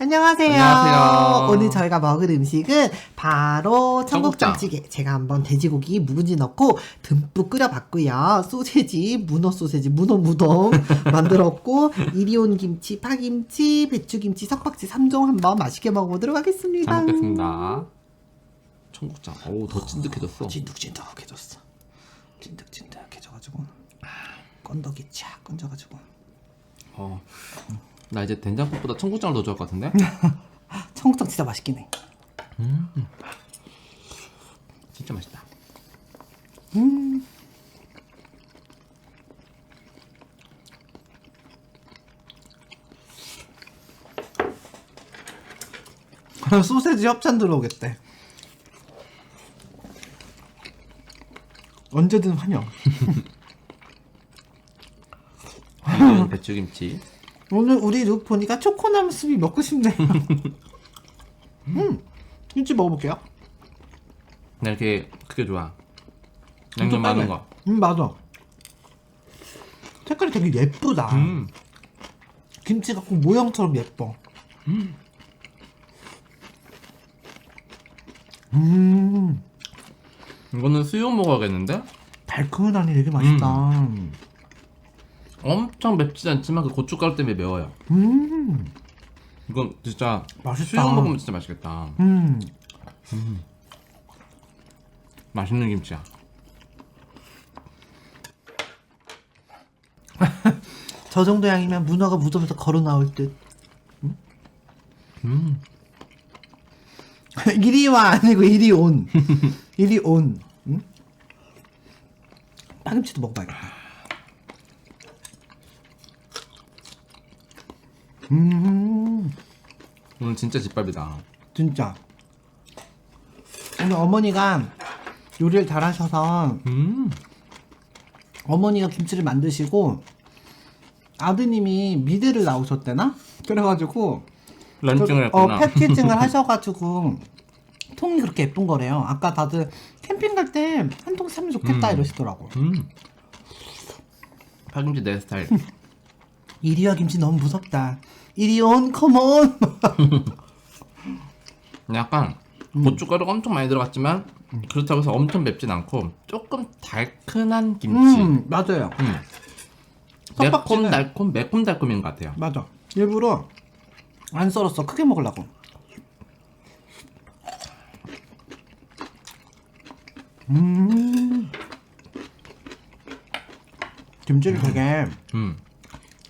안녕하세요. 안녕하세요. 오늘 저희가 먹을 음식은 바로 청국장. 청국장찌개. 제가 한번 돼지고기 묵은지 넣고 듬뿍 끓여봤고요. 소세지, 문어 소세지, 문어 무동 만들었고 이리온 김치, 파김치, 배추김치, 석박지 3종 한번 맛있게 먹어보도록 하겠습니다. 잘 먹겠습니다. 청국장. 어우 더 찐득해졌어. 찐득찐득해졌어. 찐득찐득해져가지고 건더기 쫙 건져가지고 어. 나 이제 된장국보다 청국장을 더 좋아할 것 같은데? 청국장 진짜 맛있긴 해. 진짜 맛있다. 소세지 협찬 들어오겠대. 언제든 환영. 이건 배추김치. 오늘 우리 룩 보니까 초코나무 숲이 먹고 싶네. 음, 김치 먹어볼게요. 나 이렇게 크게 좋아. 양념 많은 거. 음, 맞아. 색깔이 되게 예쁘다. 음. 김치가 꼭 모형처럼 예뻐. 음, 이거는 수육 먹어야겠는데? 달큰하니 되게 맛있다. 음, 엄청 맵지 않지만 그 고춧가루 때문에 매워요. 음, 이건 진짜 맛있다. 수육 먹으면 진짜 맛있겠다. 음. 맛있는 김치야. 저 정도 양이면 문어가 무덤에서 걸어 나올 듯. 음. 이리 와 아니고 이리 온. 이리 온. 응? 파김치도 먹어봐야겠다. 음, 오늘 진짜 집밥이다. 진짜. 오늘 어머니가 요리를 잘하셔서 음. 어머니가 김치를 만드시고 아드님이 미대를 나오셨대나? 그래가지고 런칭을 어, 했구나. 패키징을 하셔가지고 통이 그렇게 예쁜 거래요. 아까 다들 캠핑 갈 때 한 통 사면 좋겠다 음. 이러시더라고. 음. 파김치 내 스타일. 이리와 김치 너무 무섭다. 이리 온 컴온. 약간 음. 고춧가루가 엄청 많이 들어갔지만 그렇다고 해서 엄청 맵진 않고 조금 달큰한 김치. 음 맞아요. 음. 매콤 달콤 매콤 달콤인 것 같아요. 맞아. 일부러 안 썰었어. 크게 먹으려고. 음. 김치를 되게 음.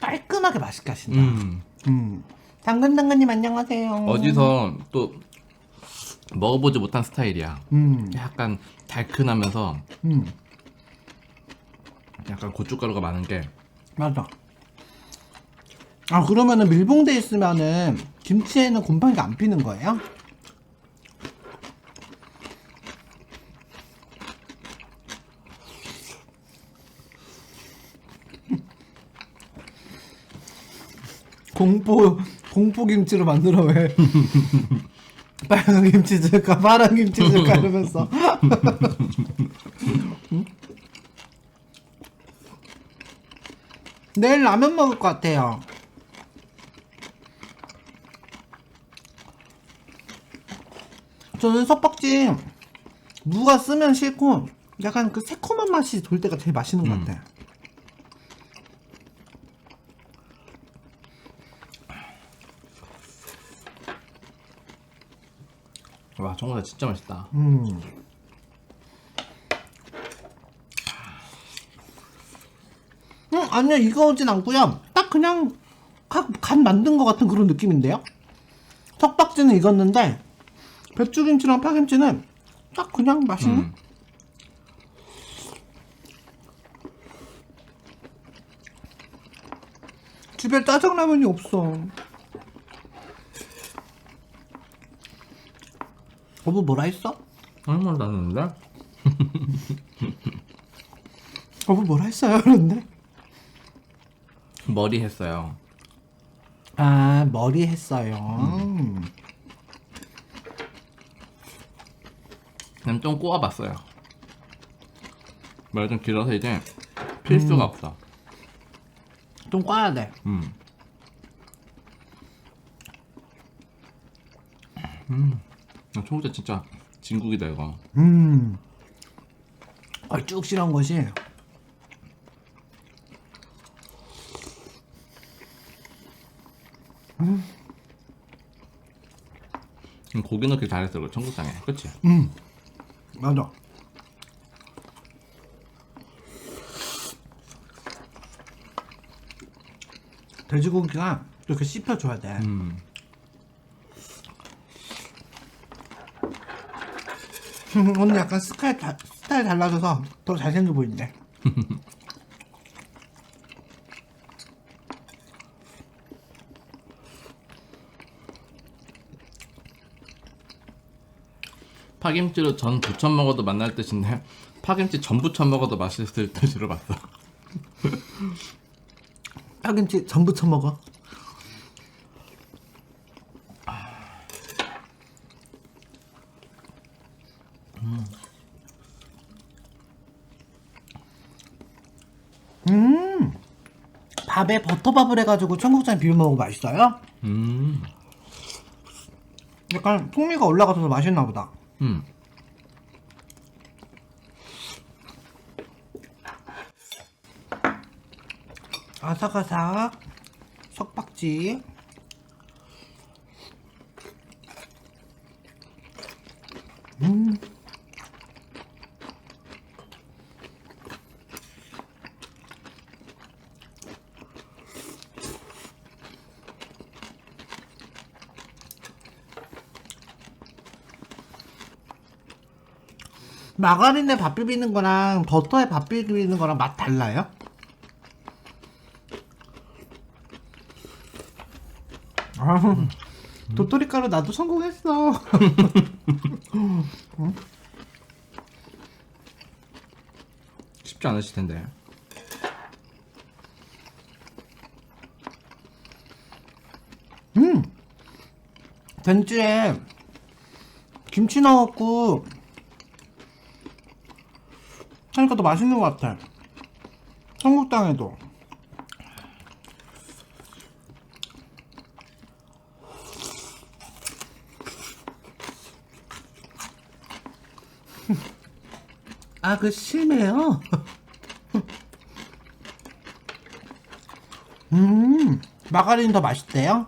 깔끔하게 맛있게 하신다. 음. 음. 당근 당근님 안녕하세요. 어디서 또 먹어보지 못한 스타일이야. 음. 약간 달큰하면서 음. 약간 고춧가루가 많은 게 맞아. 아 그러면은 밀봉돼 있으면은 김치에는 곰팡이가 안 피는 거예요? 공포 공포 김치로 만들어 왜 빨간 김치 줄까 파란 김치 줄까 이러면서 응? 내일 라면 먹을 것 같아요. 저는 석박지 무가 쓰면 싫고 약간 그 새콤한 맛이 돌 때가 제일 맛있는 것 음. 같아요. 와 정말 진짜 맛있다. 음. 음, 아니요, 이거진 않고요. 딱 그냥 간, 간 만든 것 같은 그런 느낌인데요. 석박지는 익었는데 배추김치랑 파김치는 딱 그냥 맛있는. 음. 집에 짜장라면이 없어. 어부 뭐라 했어? 아무 말도 안 했는데? 어부 뭐라 했어요? 그런데 머리 했어요. 아 머리 했어요. 음. 그냥 좀 꼬아봤어요. 머리 좀 길어서 이제 필수가 없어. 좀 꽈야 돼. 음. 청국장 진짜 진국이다 이거. 음. 걸쭉실한 것이 음, 고기 넣기 잘했어 그 청국장에. 그치? 음. 맞아. 돼지고기가 이렇게 씹혀줘야 돼. 음. 오늘 약간 스타일, 다, 스타일 달라져서 더 잘생겨 보이네. 파김치로 전 부쳐 먹어도 맛날 뜻인데 파김치 전 부쳐 먹어도 맛있을 뜻으로 봤어. 파김치 전부 쳐먹어. 음, 밥에 버터밥을 해가지고 청국장 비벼 먹으면 맛있어요? 음. 약간 풍미가 올라가서 더 맛있나 보다. 음. 아삭아삭 석박지 마가린에 밥 비비는 거랑 버터에 밥 비비는 거랑 맛 달라요? 아, 도토리 가루 나도 성공했어. 쉽지 않으실 텐데. 된주에 김치 넣었고 하니까 더 맛있는 것 같아. 청국장에도. 아, 그 실매요? 음, 마가린 더 맛있대요?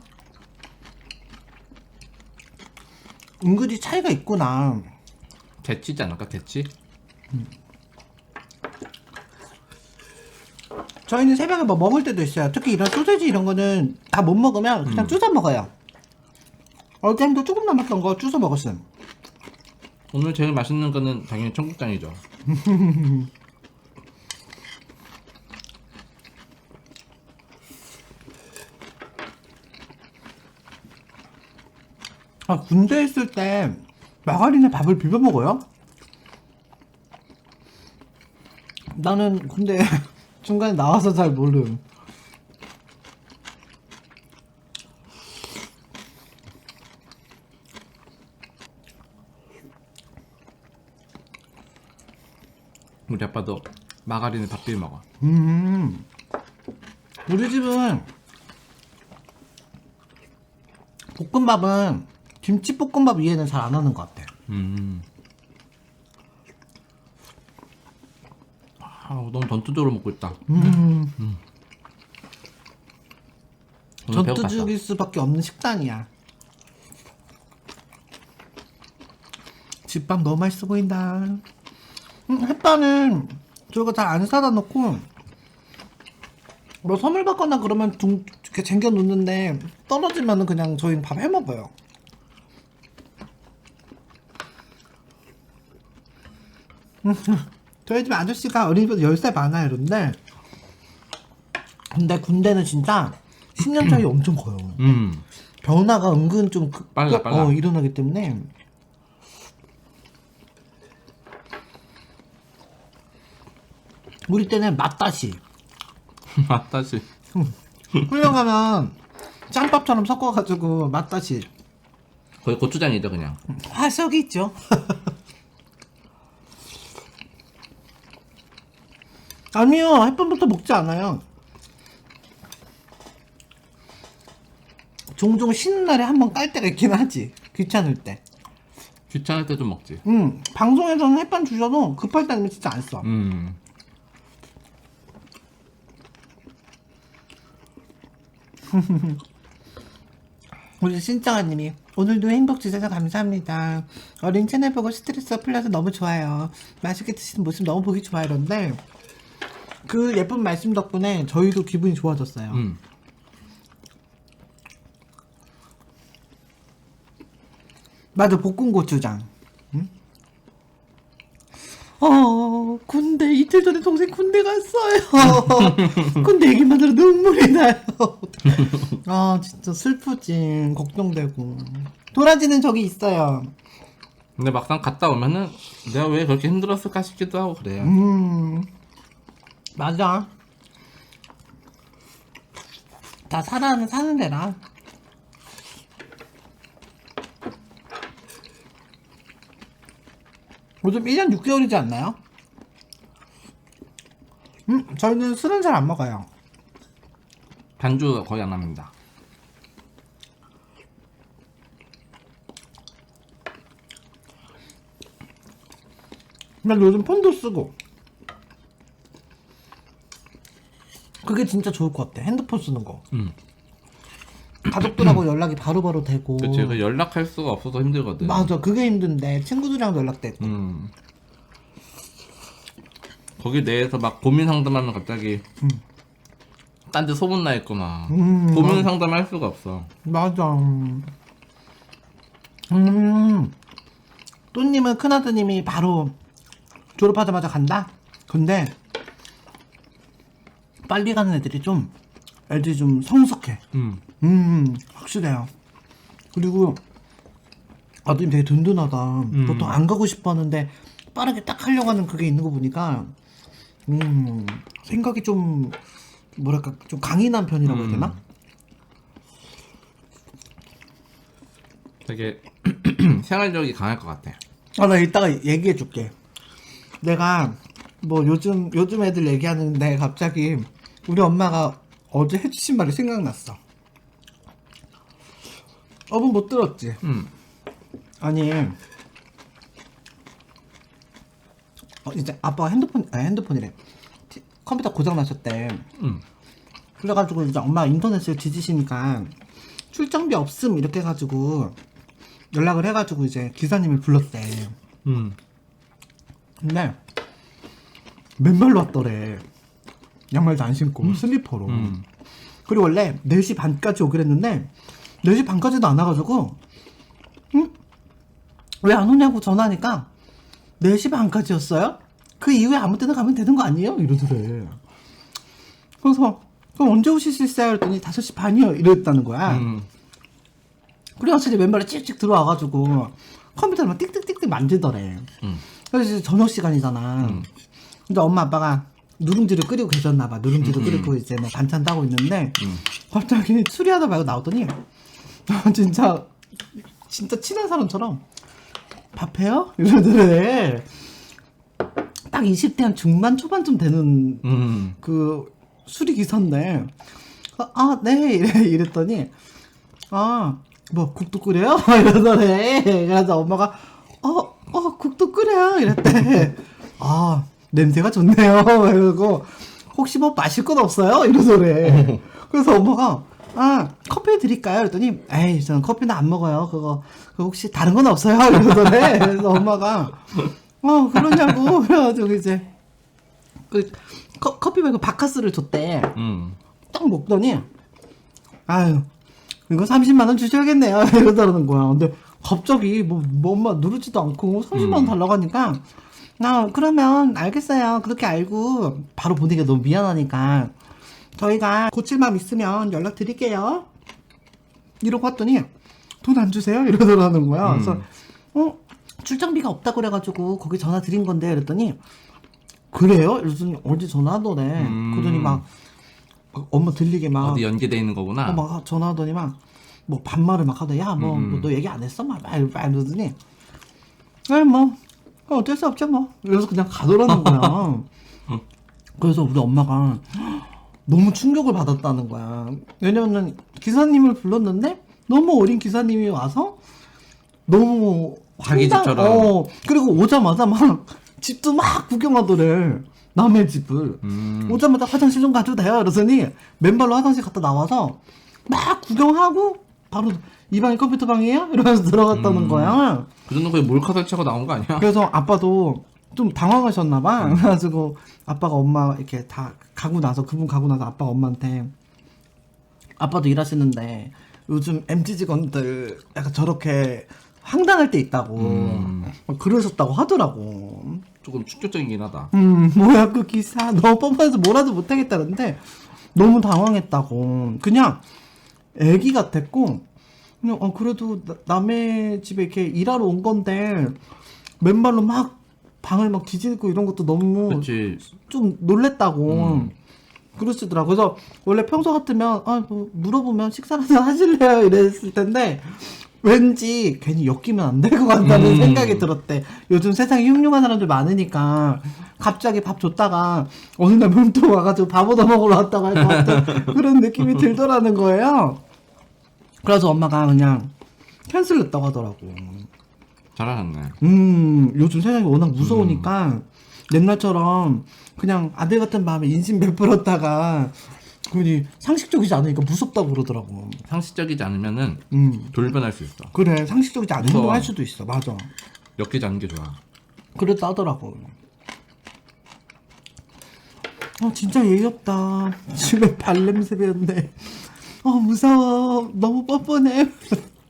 은근히 차이가 있구나. 개치지 않을까 개치? 저희는 새벽에 뭐 먹을 때도 있어요. 특히 이런 소세지 이런 거는 다 못 먹으면 그냥 주워 먹어요. 어제도 조금 남았던 거 주워 먹었음. 오늘 제일 맛있는 거는 당연히 청국장이죠. 아, 군대 있을 때 마가린에 밥을 비벼 먹어요? 나는 근데 중간에 나와서 잘 모름. 우리 아빠도 마가린에 밥 비벼 먹어. 음. 우리 집은 볶음밥은 김치 볶음밥 위에는 잘 안 하는 것 같아. 음. 아, 너무 전투적으로 먹고 있다. 음. 오늘 배고팠어. 전투죽일 수밖에 없는 식단이야. 집밥 너무 맛있어 보인다. 음, 햇반은 저거 잘안 사다 놓고 뭐 선물 받거나 그러면 둥 이렇게 쟁겨 놓는데 떨어지면은 그냥 저희는 밥 해 먹어요. 음, 저희 집 아저씨가 어린이보다 10살 많아요, 그런데 근데 군대는 진짜 10년 차이 엄청 커요. 음. 변화가 은근 좀 그- 빨라, 그- 빨라. 어, 일어나기 때문에 우리 때는 맛다시 맛다시. 훈련하면 짬밥처럼 섞어가지고 맛다시 거의 고추장이죠 그냥. 화석이 있죠. 아니요, 햇반부터 먹지 않아요. 종종 쉬는 날에 한 번 깔 때가 있긴 하지. 귀찮을 때. 귀찮을 때 좀 먹지. 음, 방송에서는 햇반 주셔도 급할 때 아니면 진짜 안 써. 음. 우리 신짱아님이 오늘도 행복 주셔서 감사합니다. 어린 채널 보고 스트레스가 풀려서 너무 좋아요. 맛있게 드시는 모습 너무 보기 좋아요. 이런데 그 예쁜 말씀 덕분에 저희도 기분이 좋아졌어요. 음. 맞아 볶은 고추장. 응? 어 군대 이틀 전에 동생 군대 갔어요. 군대 얘기만 들어 눈물이 나요. 아 진짜 슬프지 걱정되고. 도라지는 저기 있어요. 근데 막상 갔다 오면은 내가 왜 그렇게 힘들었을까 싶기도 하고 그래요. 음 맞아. 다 사는 사는 데라. 요즘 1년 6개월이지 않나요? 음, 저희는 술은 잘 안 먹어요. 반주 거의 안 합니다. 난 요즘 폰도 쓰고. 그게 진짜 좋을 것 같아. 핸드폰 쓰는 거. 음. 가족들하고 연락이 바로바로 되고. 그치, 그 연락할 수가 없어서 힘들거든. 맞아. 그게 힘든데. 친구들이랑도 연락되고. 음. 거기 내에서 막 고민 상담하면 갑자기 딴데 소문 나 있거나 음, 고민 상담할 수가 없어. 맞아. 음. 또님은 큰아드님이 바로 졸업하자마자 간다? 근데 빨리 가는 애들이 좀 애들이 좀 성숙해. 음. 음, 확실해요. 그리고 아드님 되게 든든하다. 보통 안 가고 싶어 하는데 빠르게 딱 하려고 하는 그게 있는 거 보니까 음, 생각이 좀 뭐랄까 좀 강인한 편이라고 해야 되나? 되게 생활력이 강할 것 같아. 아, 나 이따가 얘기해 줄게. 내가 뭐 요즘 요즘 애들 얘기하는데 갑자기 우리 엄마가 어제 해주신 말이 생각났어. 어분 못 들었지? 음. 아니 어, 이제 아빠가 핸드폰 아 핸드폰이래 티- 컴퓨터 고장 나셨대 음. 그래가지고 이제 엄마 인터넷을 뒤지시니까 출장비 없음 이렇게 해가지고 연락을 해가지고 이제 기사님을 불렀대 음. 근데 맨발로 왔더래 양말도 안 신고 슬리퍼로 음. 그리고 원래 4시 반까지 오기로 했는데 4시 반까지도 안 와가지고 응? 왜 안 오냐고 전화하니까 4시 반까지였어요? 그 이후에 아무 때나 가면 되는 거 아니에요? 이러더래 그래서 그럼 언제 오실 수 있어요? 그랬더니 5시 반이요 이랬다는 거야 음. 그래가지고 맨발에 찍찍 들어와가지고 컴퓨터를 막 띡띡띡띡 만지더래 음. 그래서 이제 저녁 시간이잖아 음. 근데 엄마 아빠가 누룽지를 끓이고 계셨나 봐. 누룽지도 끓이고 이제 뭐 반찬 따고 있는데 음. 갑자기 수리하다 말고 나오더니 아, 진짜 진짜 친한 사람처럼 밥해요? 이러더래. 딱 20대 한 중반 초반쯤 되는 음. 그 수리 기사인데 아 네. 이랬더니 아 뭐 국도 끓여요? 이러더래. 그래서 엄마가 어 어 국도 끓여요? 이랬대. 아 냄새가 좋네요. 이러고 혹시 뭐 마실 건 없어요? 이러더래. 그래서 엄마가 아 커피 드릴까요? 그랬더니 에이 저는 커피는 안 먹어요. 그거 그 혹시 다른 건 없어요? 이러더래. 그래서 엄마가 어 그러냐고. 그래가지고 이제 그 커, 커피 말고 바카스를 줬대. 음. 딱 먹더니 아유 이거 30만 원 주셔야겠네요. 이러더라는 거야. 근데 갑자기 뭐, 뭐 엄마 누르지도 않고 30만 원 달라고 하니까 나 그러면 알겠어요. 그렇게 알고 바로 보내기가 너무 미안하니까 저희가 고칠 마음 있으면 연락 드릴게요. 이러고 왔더니 돈 안 주세요 이러더라는 거야. 그래서 어 출장비가 없다 그래가지고 거기 전화 드린 건데 그랬더니 그래요? 이러더니 언제 전화하더래. 음. 그러더니 막, 막 엄마 들리게 막, 어디 연계돼 있는 거구나. 어, 막 전화하더니 막, 뭐 반말을 막 하더니, 야, 뭐, 음. 뭐너 얘기 안 했어? 막, 막, 막 이러더니, 아니, 뭐, 어, 어쩔 수 없죠, 뭐. 이래서 그냥 가더라는 거야. 그래서 우리 엄마가 너무 충격을 받았다는 거야. 왜냐면은 기사님을 불렀는데, 너무 어린 기사님이 와서 너무 자기 황당- 집처럼. 어, 그리고 오자마자 막 집도 막 구경하더래. 남의 집을. 음. 오자마자 화장실 좀 가도 돼요? 이러더니 맨발로 화장실 갔다 나와서 막 구경하고 바로 이 방이 컴퓨터 방이에요? 이러면서 들어갔다는 음. 거야. 그 정도 거의 몰카 설치하고 나온 거 아니야? 그래서 아빠도 좀 당황하셨나봐. 음. 그래가지고 아빠가 엄마 이렇게 다 가고 나서 그분 가고 나서 아빠가 엄마한테 아빠도 일하시는데 요즘 MT 직원들 약간 저렇게 황당할 때 있다고 음. 막 그러셨다고 하더라고. 조금 충격적이긴 하다. 음, 뭐야 그 기사 너무 뻔뻔해서 뭐라도 못하겠다는데 너무 당황했다고 그냥 애기 같았고 그냥 어 그래도 나- 남의 집에 이렇게 일하러 온 건데 맨발로 막 방을 막 뒤지고 이런 것도 너무 그렇지. 좀 놀랬다고 음. 그러시더라고 그래서 원래 평소 같으면 아 뭐 물어보면 식사라도 하실래요 이랬을 텐데 왠지 괜히 엮이면 안 될 것 같다는 음. 생각이 들었대 요즘 세상에 흉흉한 사람들 많으니까 갑자기 밥 줬다가 어느 날 문득 와가지고 밥 얻어 먹으러 왔다고 할 것 같은 그런 느낌이 들더라는 거예요 그래서 엄마가 그냥 캔슬했다고 하더라고 잘하셨네. 음, 요즘 세상이 워낙 무서우니까 옛날처럼 그냥 아들 같은 마음에 인심 베풀었다가 괜히 상식적이지 않으니까 무섭다고 그러더라고. 상식적이지 않으면은 음, 돌변할 수 있어. 그래 상식적이지 않은 무서워. 행동 할 수도 있어. 맞아. 엮이지 않는 게 좋아. 그랬다 하더라고. 어, 진짜 예의 없다. 집에 발냄새 배었네. 어, 무서워. 너무 뻔뻔해.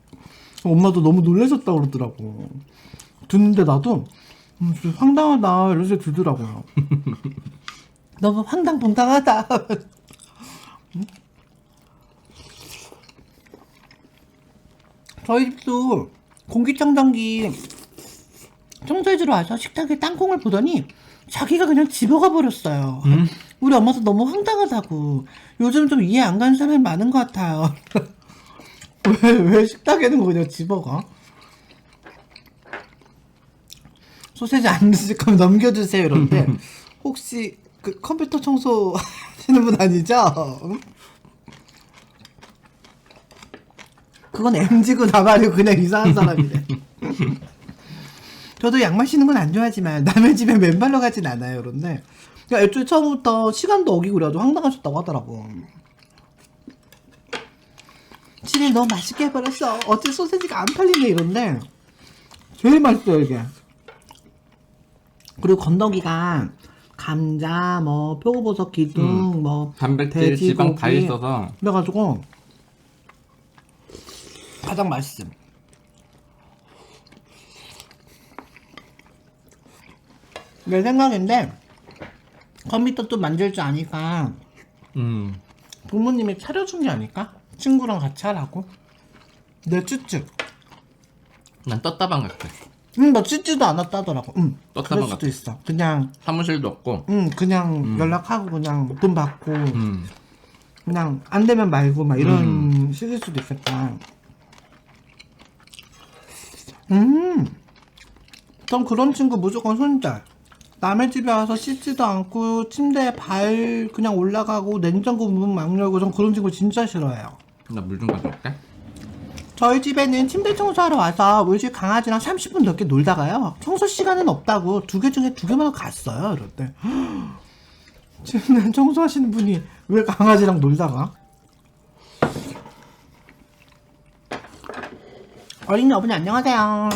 엄마도 너무 놀라셨다 그러더라고. 듣는데 나도, 음, 진짜 황당하다. 이런 생각이 들더라고요. 너무 황당봉당하다. 저희 집도 공기청정기 청소해주러 와서 식탁에 땅콩을 보더니 자기가 그냥 집어가 버렸어요. 우리 엄마도 너무 황당하다고. 요즘 좀 이해 안 가는 사람이 많은 것 같아요. 왜, 왜 식탁에는 그냥 집어가? 소세지 안 드실 거면 넘겨주세요. 이런데, 혹시 그 컴퓨터 청소 하시는 분 아니죠? 그건 MG고 나발이고 그냥 이상한 사람이래. 저도 약 마시는 건 안 좋아하지만 남의 집에 맨발로 가진 않아요. 그런데 그러니까 애초에 처음부터 시간도 어기고 그래가지고 황당하셨다고 하더라고. 치킨 너무 맛있게 해버렸어. 어째 소세지가 안 팔리네 이런데 제일 맛있어요 이게. 그리고 건더기가 감자, 뭐 표고버섯 기둥, 뭐 단백질, 지방 다 돼지고기. 있어서 그래가지고 가장 맛있음. 내 생각인데 컴퓨터 또 만질 줄 아니까 음 부모님이 차려준 게 아닐까? 친구랑 같이 하라고. 내 쭈쭈. 난 떴다방 같아. 응, 너 쭈쭈도 안 왔다더라고. 응. 떴다방 그럴 수도 같아. 있어. 그냥, 사무실도 없고. 응, 그냥 연락하고 그냥 돈 받고 음 그냥 안 되면 말고 막 이런 식일 수도 있겠다. 음. 전 그런 친구 무조건 손절. 남의 집에 와서 씻지도 않고 침대에 발 그냥 올라가고 냉장고 문 막 열고 전 그런 친구 진짜 싫어해요. 나 물 좀 가져올게. 저희 집에는 침대 청소하러 와서 우리 집 강아지랑 30분 넘게 놀다가요. 청소 시간은 없다고 두 개 중에 두 개만 갔어요. 이럴 때. 지금 청소하시는 분이 왜 강아지랑 놀다가? 어린이 어머니 안녕하세요.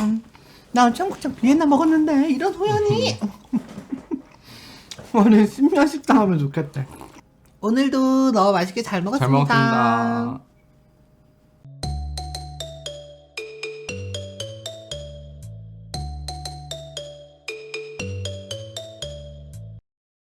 나 청국장 비엔나 먹었는데 이런 호연이. 오늘 신면 식당 하면 좋겠대. 오늘도 너무 맛있게 잘 먹었습니다. 잘 먹었습니다.